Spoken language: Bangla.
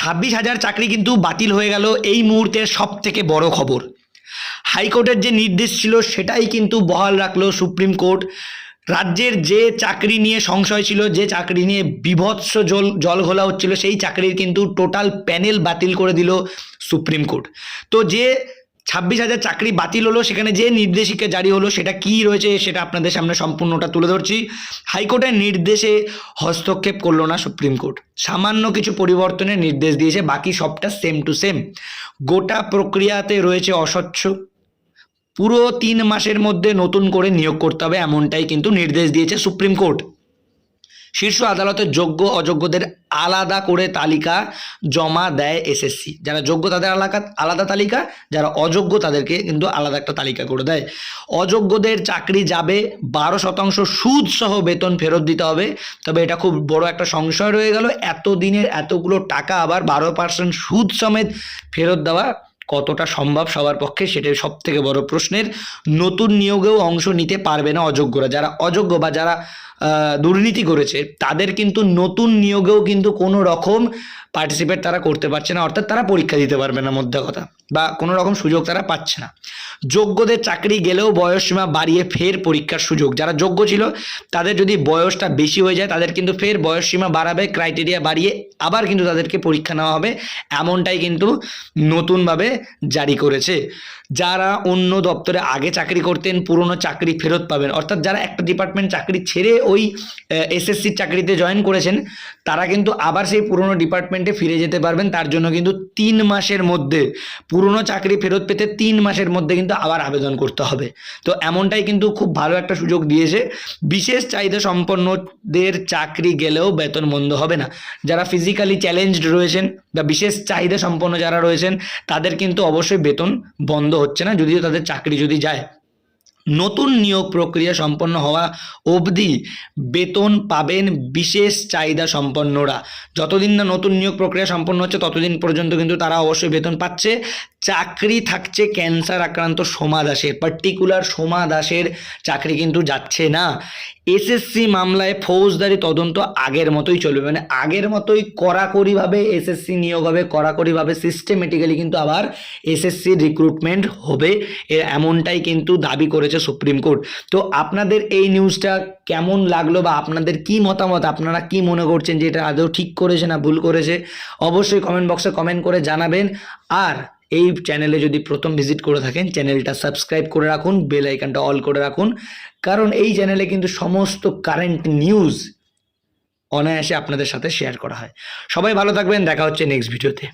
ছাব্বিশ হাজার চাকরি কিন্তু বাতিল হয়ে গেল এই মুহূর্তের সব থেকে বড় খবর। হাইকোর্টের যে নির্দেশ ছিল সেটাই কিন্তু বহাল রাখল সুপ্রিম কোর্ট। রাজ্যের যে চাকরি নিয়ে সংশয় ছিল, যে চাকরি নিয়ে বিভৎস জল জল ঘোলা হচ্ছিল, সেই চাকরির কিন্তু টোটাল প্যানেল বাতিল করে দিল সুপ্রিম কোর্ট। তো যে ছাব্বিশ হাজার চাকরি বাতিল হলো, সেখানে যে নির্দেশিকা জারি হলো, সেটা কি রয়েছে সেটা আপনাদের সামনে সম্পূর্ণটা তুলে ধরছি। হাইকোর্টের নির্দেশে হস্তক্ষেপ করল না সুপ্রিম কোর্ট। সামান্য কিছু পরিবর্তনের নির্দেশ দিয়েছে, বাকি সবটা সেম টু সেম গোটা প্রক্রিয়াতে রয়েছে অস্বচ্ছ। পুরো তিন মাসের মধ্যে নতুন করে নিয়োগ করতে হবে, এমনটাই কিন্তু নির্দেশ দিয়েছে সুপ্রিম কোর্ট। শীর্ষ আদালতের যোগ্য অযোগ্যদের আলাদা করে তালিকা জমা দেয় এসএসসি। যারা যোগ্য তাদের আলাদা আলাদা তালিকা, যারা অযোগ্য তাদেরকে কিন্তু আলাদা একটা তালিকা করে দেয়। অযোগ্যদের চাকরি যাবে, বারো শতাংশ সুদ সহ বেতন ফেরত দিতে হবে। তবে এটা খুব বড় একটা সংশয় রয়ে গেল। এত দিনের এতগুলো টাকা আবার বারো পার্সেন্ট সুদ সমেত ফেরত দেওয়া কতটা সম্ভব সবার পক্ষে সেটাই সব থেকে বড় প্রশ্নের। নতুন নিয়োগেও অংশ নিতে পারবে না অযোগ্যরা। যারা অযোগ্য বা যারা দুর্নীতি করেছে, তাদের কিন্তু নতুন নিয়োগেও কিন্তু কোনো রকম পার্টিসিপেট তারা করতে পারছে না। অর্থাৎ তারা পরীক্ষা দিতে পারবে না মধ্যে কথা। বা কোনো রকম সুযোগ তারা পাচ্ছে না। যোগ্যদের চাকরি গেলেও বয়সসীমা বাড়িয়ে ফের পরীক্ষার সুযোগ। যারা যোগ্য ছিল, তাদের যদি বয়সটা বেশি হয়ে যায়, তাদের কিন্তু ফের বয়সসীমা বাড়াবে ক্রাইটেরিয়া বাড়িয়ে আবার কিন্তু তাদেরকে পরীক্ষা নেওয়া হবে, এমনটাই কিন্তু নতুনভাবে জারি করেছে। যারা অন্য দপ্তরে আগে চাকরি করতেন, পুরনো চাকরি ফেরত পাবেন। অর্থাৎ যারা একটা ডিপার্টমেন্ট চাকরি ছেড়ে ওই এসএসসির চাকরিতে জয়েন করেছেন, তারা কিন্তু আবার সেই পুরনো ডিপার্টমেন্টে ফিরে যেতে পারবেন। তার জন্য কিন্তু তিন মাসের মধ্যে পুরনো চাকরি ফেরত পেতে তিন মাসের মধ্যে কিন্তু আবার আবেদন করতে হবে। তো এমনটাই কিন্তু খুব ভালো একটা সুযোগ দিয়েছে। বিশেষ চাহিদা সম্পন্নদের চাকরি গেলেও বেতন বন্ধ হবে না। যারা ফিজিক্যালি চ্যালেঞ্জড রয়েছেন বা বিশেষ চাহিদা সম্পন্ন যারা রয়েছেন, তাদের কিন্তু অবশ্যই বেতন বন্ধ হচ্ছে না, যদিও তাদের চাকরি যদি যায়। নতুন নিয়োগ প্রক্রিয়া সম্পন্ন হওয়া অবধি বেতন পাবেন বিশেষ চাহিদা সম্পন্নরা। যতদিন না নতুন নিয়োগ প্রক্রিয়া সম্পন্ন হচ্ছে, ততদিন পর্যন্ত কিন্তু তারা অবশ্যই বেতন পাচ্ছে। চাকরি থাকছে ক্যান্সার আক্রান্ত সোমা দাসের। পার্টিকুলার সোমা দাসের চাকরি কিন্তু যাচ্ছে না। এসএসসি মামলায় ফৌজদারি তদন্ত আগের মতোই চলবে। মানে আগের মতোই কড়াকড়িভাবে এসএসসি নিয়োগ হবে, কড়াকড়িভাবে সিস্টেমেটিক্যালি কিন্তু আবার এসএসসি রিক্রুটমেন্ট হবে। এমনটাই কিন্তু দাবি করেছে সুপ্রিম কোর্ট তো আপনাদের এই নিউজটা কেমন লাগল বা আপনাদের কি মতামত? আপনারা কি মনে করছেন যে এটা আদৌ ঠিক করেছে না ভুল করেছে? অবশ্যই কমেন্ট বক্সে কমেন্ট করে জানাবেন। আর এই চ্যানেলে যদি প্রথম ভিজিট করে থাকেন চ্যানেলটা সাবস্ক্রাইব করে রাখুন বেল আইকনটা অল করে রাখুন। কারণ এই চ্যানেলে কিন্তু সমস্ত কারেন্ট নিউজ অনায়াসে আপনাদের সাথে শেয়ার করা হয়। সবাই ভালো থাকবেন, দেখা হচ্ছে নেক্সট ভিডিওতে